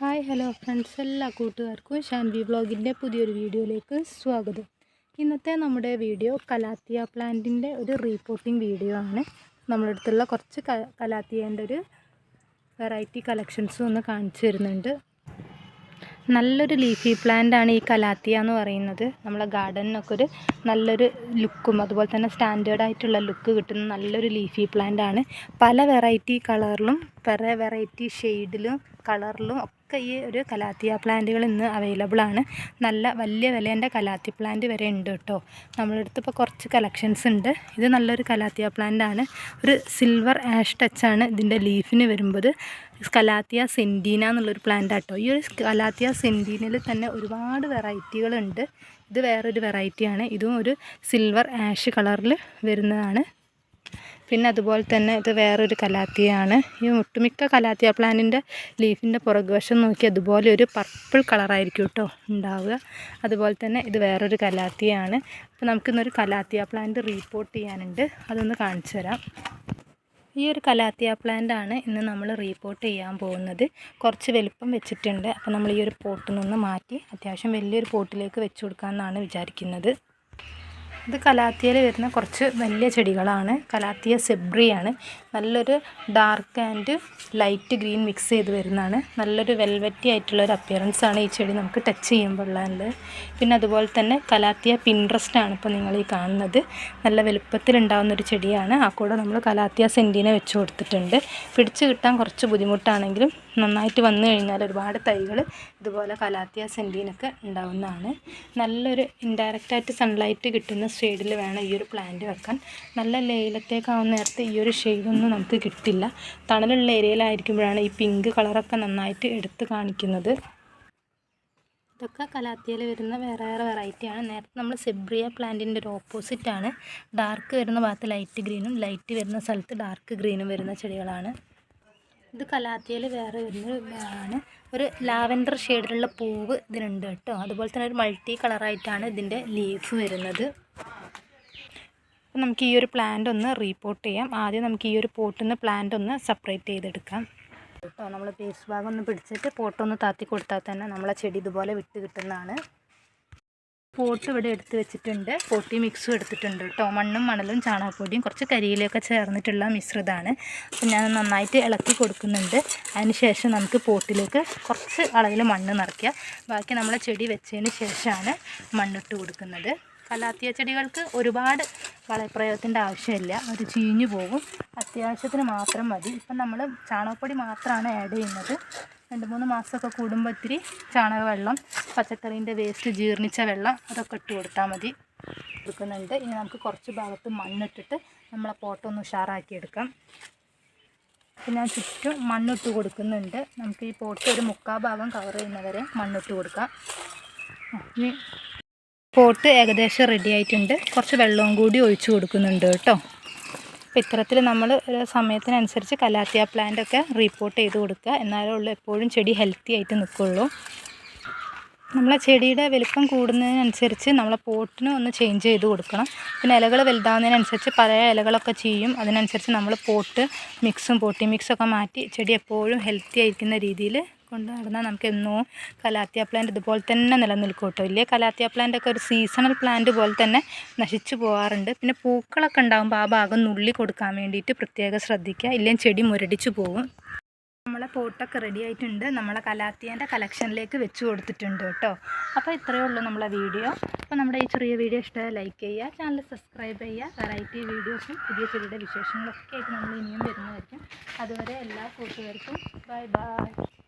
Hi hello friends എല്ലാ കൂട്ടുകാർക്കും ഷാൻവി ബ്ലോഗിന്റെ പുതിയൊരു വീഡിയോയിലേക്ക് സ്വാഗതം. ഇന്നത്തെ നമ്മുടെ വീഡിയോ കലാത്തിയ പ്ലാന്റിന്റെ ഒരു റീപോർട്ടിംഗ് വീഡിയോ ആണ്. നമ്മുടെ അടുത്തുള്ള കുറച്ച് കലാത്തിയേന്റെ ഒരു വെറൈറ്റി കളക്ഷൻസും ഒന്ന് കാണിച്ചു തരുന്നുണ്ട്. നല്ലൊരു ലീഫി പ്ലാന്റ് ആണ് ഈ കലാത്തിയ എന്ന് പറയുന്നത്. നമ്മളെ ഗാർഡനിനൊക്കെ ഒരു നല്ലൊരു ലുക്കും അതുപോലെ തന്നെ സ്റ്റാൻഡേർഡ് ആയിട്ടുള്ള ലുക്ക് കിട്ടുന്ന നല്ലൊരു ലീഫി പ്ലാന്റ് ആണ്. പല വെറൈറ്റി കളറിലും പല വെറൈറ്റി ഷെയ്ഡിലും കളറിലും ഒക്കെ ഈ ഒരു കലാത്തിയ പ്ലാന്റുകൾ ഇന്ന് അവൈലബിൾ ആണ്. നല്ല വലിയ വിലേന്റെ കലാത്തി പ്ലാന്റ് വരെ ഉണ്ട് കേട്ടോ. നമ്മളടുത്ത് ഇപ്പോൾ കുറച്ച് കളക്ഷൻസ് ഉണ്ട്. ഇത് നല്ലൊരു കലാത്തിയ പ്ലാന്റ് ആണ്. ഒരു സിൽവർ ആഷ് ടച്ചാണ് ഇതിന്റെ ലീഫിന് വരുമ്പോൾ കലാത്തിയ സെന്റീന എന്നുള്ളൊരു പ്ലാന്റ് ആട്ടോ ഈ ഒരു കലാത്തിയ സെന്റീനിൽ തന്നെ ഒരുപാട് വെറൈറ്റികളുണ്ട് ഇത് വേറൊരു വെറൈറ്റിയാണ് ഇതും ഒരു സിൽവർ ആഷ് കളറിൽ വരുന്നതാണ്. പിന്നെ അതുപോലെ തന്നെ ഇത് വേറൊരു കലാത്തിയാണ്. ഈ ഒട്ടുമിക്ക കലാത്തിയ പ്ലാന്റിന്റെ ലീഫിന്റെ പുറകുവശം നോക്കി അതുപോലെ ഒരു പർപ്പിൾ കളറായിരിക്കും കേട്ടോ ഉണ്ടാവുക. അതുപോലെ തന്നെ ഇത് വേറൊരു കലാത്തിയാണ്. അപ്പോൾ നമുക്കിന്നൊരു കലാത്തിയ പ്ലാന്റ് റീപ്പോർട്ട് ചെയ്യാനുണ്ട്. അതൊന്ന് കാണിച്ചു തരാം. ഈ ഒരു കലാത്തിയ പ്ലാന്റ് ആണ് ഇന്ന് നമ്മൾ റീപോർട്ട് ചെയ്യാൻ പോകുന്നത്. കുറച്ച് വലുപ്പം വെച്ചിട്ടുണ്ട്. അപ്പോൾ നമ്മൾ ഈ ഒരു പോട്ടിൽ നിന്ന് മാറ്റി അത്യാവശ്യം വലിയൊരു പോട്ടിലേക്ക് വെച്ച് കൊടുക്കാമെന്നാണ് വിചാരിക്കുന്നത്. ഇത് കലാത്തിയയിൽ വരുന്ന കുറച്ച് വലിയ ചെടികളാണ്. കലാത്തിയ സെബ്രിയാണ്. നല്ലൊരു dark and light green mix ചെയ്ത് വരുന്നതാണ്. നല്ലൊരു വെൽവെറ്റി ആയിട്ടുള്ള ഒരു അപ്പിയറൻസ് ആണ് ഈ ചെടി നമുക്ക് ടച്ച് ചെയ്യുമ്പോൾ ഉള്ളത് പിന്നെ അതുപോലെ തന്നെ കലാത്തിയ പിൻട്രസ്റ്റ് ആണ് ഇപ്പോൾ നിങ്ങൾ ഈ കാണുന്നത്. നല്ല വലുപ്പത്തിലുണ്ടാകുന്ന ഒരു ചെടിയാണ്. ആ കൂടെ നമ്മൾ കലാത്തിയ സെന്റീനെ വെച്ച് കൊടുത്തിട്ടുണ്ട്. പിടിച്ച് കിട്ടാൻ കുറച്ച് ബുദ്ധിമുട്ടാണെങ്കിലും നന്നായിട്ട് വന്നു കഴിഞ്ഞാൽ ഒരുപാട് തൈകൾ ഇതുപോലെ കലാത്തിയ സെന്റീനൊക്കെ ഉണ്ടാവുന്നതാണ്. നല്ലൊരു ഇൻഡയറക്റ്റായിട്ട് സൺലൈറ്റ് കിട്ടുന്ന ഷെയ്ഡിൽ വേണം ഈ ഒരു പ്ലാന്റ് വെക്കാൻ. നല്ല ലേലത്തേക്കാവുന്ന നേരത്തെ ഈ ഒരു ഷെയ്ഡൊന്നും നമുക്ക് കിട്ടില്ല. തണലുള്ള ഏരിയയിലായിരിക്കുമ്പോഴാണ് ഈ പിങ്ക് കളറൊക്കെ നന്നായിട്ട് എടുത്ത് കാണിക്കുന്നത്. ഇതൊക്കെ കലാത്തിയയിൽ വരുന്ന വേറെ വേറെ വെറൈറ്റിയാണ് നേരത്തെ നമ്മൾ സെബ്രിയ പ്ലാന്റിന്റെ ഒരു ഓപ്പോസിറ്റാണ് ഡാർക്ക് വരുന്ന ഭാഗത്ത് ലൈറ്റ് ഗ്രീനും ലൈറ്റ് വരുന്ന സ്ഥലത്ത് ഡാർക്ക് ഗ്രീനും വരുന്ന ചെടികളാണ്. ഇത് കലാത്തിയിൽ വേറെ വരുന്ന ആണ് ഒരു ലാവൻഡർ ഷെയ്ഡിലുള്ള പൂവ് ഇതിനുണ്ട് കേട്ടോ. അതുപോലെ തന്നെ ഒരു മൾട്ടി കളറായിട്ടാണ് ഇതിന്റെ ലീഫ് വരുന്നത്. അപ്പം നമുക്ക് ഈ ഒരു പ്ലാന്റ് ഒന്ന് റീപോർട്ട് ചെയ്യാം. ആദ്യം നമുക്ക് ഈ ഒരു പോട്ടിൽ നിന്ന് പ്ലാന്റ് ഒന്ന് സെപ്പറേറ്റ് ചെയ്തെടുക്കാം. കേട്ടോ നമ്മൾ പേസ്റ്റ് ഭാഗം ഒന്ന് പിടിച്ചിട്ട് പോട്ടൊന്ന് താത്തി കൊടുത്താൽ തന്നെ നമ്മളെ ചെടി ഇതുപോലെ വിട്ട് കിട്ടുന്നതാണ്. പോട്ട് ഇവിടെ എടുത്ത് വെച്ചിട്ടുണ്ട്. പോട്ടി മിക്സും എടുത്തിട്ടുണ്ട് കേട്ടോ. മണ്ണും മണലും ചാണകപ്പൊടിയും കുറച്ച് കരിയിലൊക്കെ ചേർന്നിട്ടുള്ള മിശ്രിതമാണ്. അപ്പം ഞാൻ നന്നായിട്ട് ഇളക്കി കൊടുക്കുന്നുണ്ട്. അതിനുശേഷം നമുക്ക് പോട്ടിലേക്ക് കുറച്ച് അളവിൽ മണ്ണ് നിറയ്ക്കുക ബാക്കി നമ്മൾ ചെടി വെച്ചതിന് ശേഷമാണ് മണ്ണിട്ട് കൊടുക്കുന്നത്. കലാത്തിയ ചെടികൾക്ക് ഒരുപാട് വളപ്രയോഗത്തിന്റെ ആവശ്യമില്ല. അത് ചീഞ്ഞു പോകും. അത്യാവശ്യത്തിന് മാത്രം മതി. ഇപ്പം നമ്മൾ ചാണകപ്പൊടി മാത്രമാണ് ആഡ് ചെയ്യുന്നത്. രണ്ട് മൂന്ന് മാസമൊക്കെ കൂടുമ്പോൾ ഇത്തിരി ചാണകവെള്ളം പച്ചക്കറീന്റെ വേസ്റ്റ് ജീർണിച്ച വെള്ളം അതൊക്കെ ഇട്ട് കൊടുത്താൽ മതി. കൊടുക്കുന്നുണ്ട്. ഇനി നമുക്ക് കുറച്ച് ഭാഗത്ത് മണ്ണിട്ടിട്ട് നമ്മളെ പോട്ടൊന്ന് ഉഷാറാക്കി എടുക്കാം. അപ്പം ഞാൻ ചുറ്റും മണ്ണിട്ട് കൊടുക്കുന്നുണ്ട്. നമുക്ക് ഈ പോട്ട് ഒരു മുക്കാൽ ഭാഗം കവർ ചെയ്യുന്നവരെ മണ്ണിട്ട് കൊടുക്കാം. ഇനി പോട്ട് ഏകദേശം റെഡി ആയിട്ടുണ്ട്. കുറച്ച് വെള്ളവും കൂടി ഒഴിച്ചു കൊടുക്കുന്നുണ്ട് കേട്ടോ. അപ്പോൾ ഇത്തരത്തിൽ നമ്മൾ സമയത്തിനനുസരിച്ച് കലാത്തിയ പ്ലാന്റ് ഒക്കെ റീപ്പോർട്ട് ചെയ്ത് കൊടുക്കുക. എന്നാലേ ഉള്ളൂ എപ്പോഴും ചെടി ഹെൽത്തി ആയിട്ട് നിൽക്കുള്ളൂ. നമ്മളെ ചെടിയുടെ വലിപ്പം കൂടുന്നതിനനുസരിച്ച് നമ്മളെ പോട്ടിന് ഒന്ന് ചേഞ്ച് ചെയ്ത് കൊടുക്കണം. പിന്നെ ഇലകൾ വലുതാവുന്നതിനനുസരിച്ച് പഴയ ഇലകളൊക്കെ ചെയ്യും. അതിനനുസരിച്ച് നമ്മൾ പോട്ട് മിക്സും പോട്ടി മിക്സൊക്കെ മാറ്റി ചെടി എപ്പോഴും ഹെൽത്തി ആയിരിക്കുന്ന രീതിയിൽ കൊണ്ട് നടന്നാൽ നമുക്ക് എന്നോ കലാത്തിയ പ്ലാന്റ് ഇതുപോലെ തന്നെ നിലനിൽക്കും കേട്ടോ. ഇല്ലേ കലാത്തിയ പ്ലാന്റൊക്കെ ഒരു സീസണൽ പ്ലാന്റ് പോലെ തന്നെ നശിച്ചു പോകാറുണ്ട് പിന്നെ പൂക്കളൊക്കെ ഉണ്ടാകുമ്പോൾ ആ ഭാഗം നുള്ളി കൊടുക്കാൻ വേണ്ടിയിട്ട് പ്രത്യേകം ശ്രദ്ധിക്കുക. ഇല്ലെങ്കിൽ ചെടി മുരടിച്ചു പോകും നമ്മളെ പോട്ടൊക്കെ റെഡി ആയിട്ടുണ്ട്. നമ്മളെ കലാത്തിയന്റെ കളക്ഷനിലേക്ക് വെച്ച് കൊടുത്തിട്ടുണ്ട് കേട്ടോ. അപ്പോൾ ഇത്രയേ ഉള്ളൂ നമ്മളെ വീഡിയോ. അപ്പോൾ നമ്മുടെ ഈ ചെറിയ വീഡിയോ ഇഷ്ടമായി ലൈക്ക് ചെയ്യുക. ചാനൽ സബ്സ്ക്രൈബ് ചെയ്യുക. വെറൈറ്റി വീഡിയോസും പുതിയ ചെടിയുടെ വിശേഷങ്ങളൊക്കെ ആയിട്ട് നമ്മൾ ഇനിയും വരുന്നതായിരിക്കും. അതുവരെ എല്ലാ കൂട്ടുകാർക്കും ബൈ ബൈ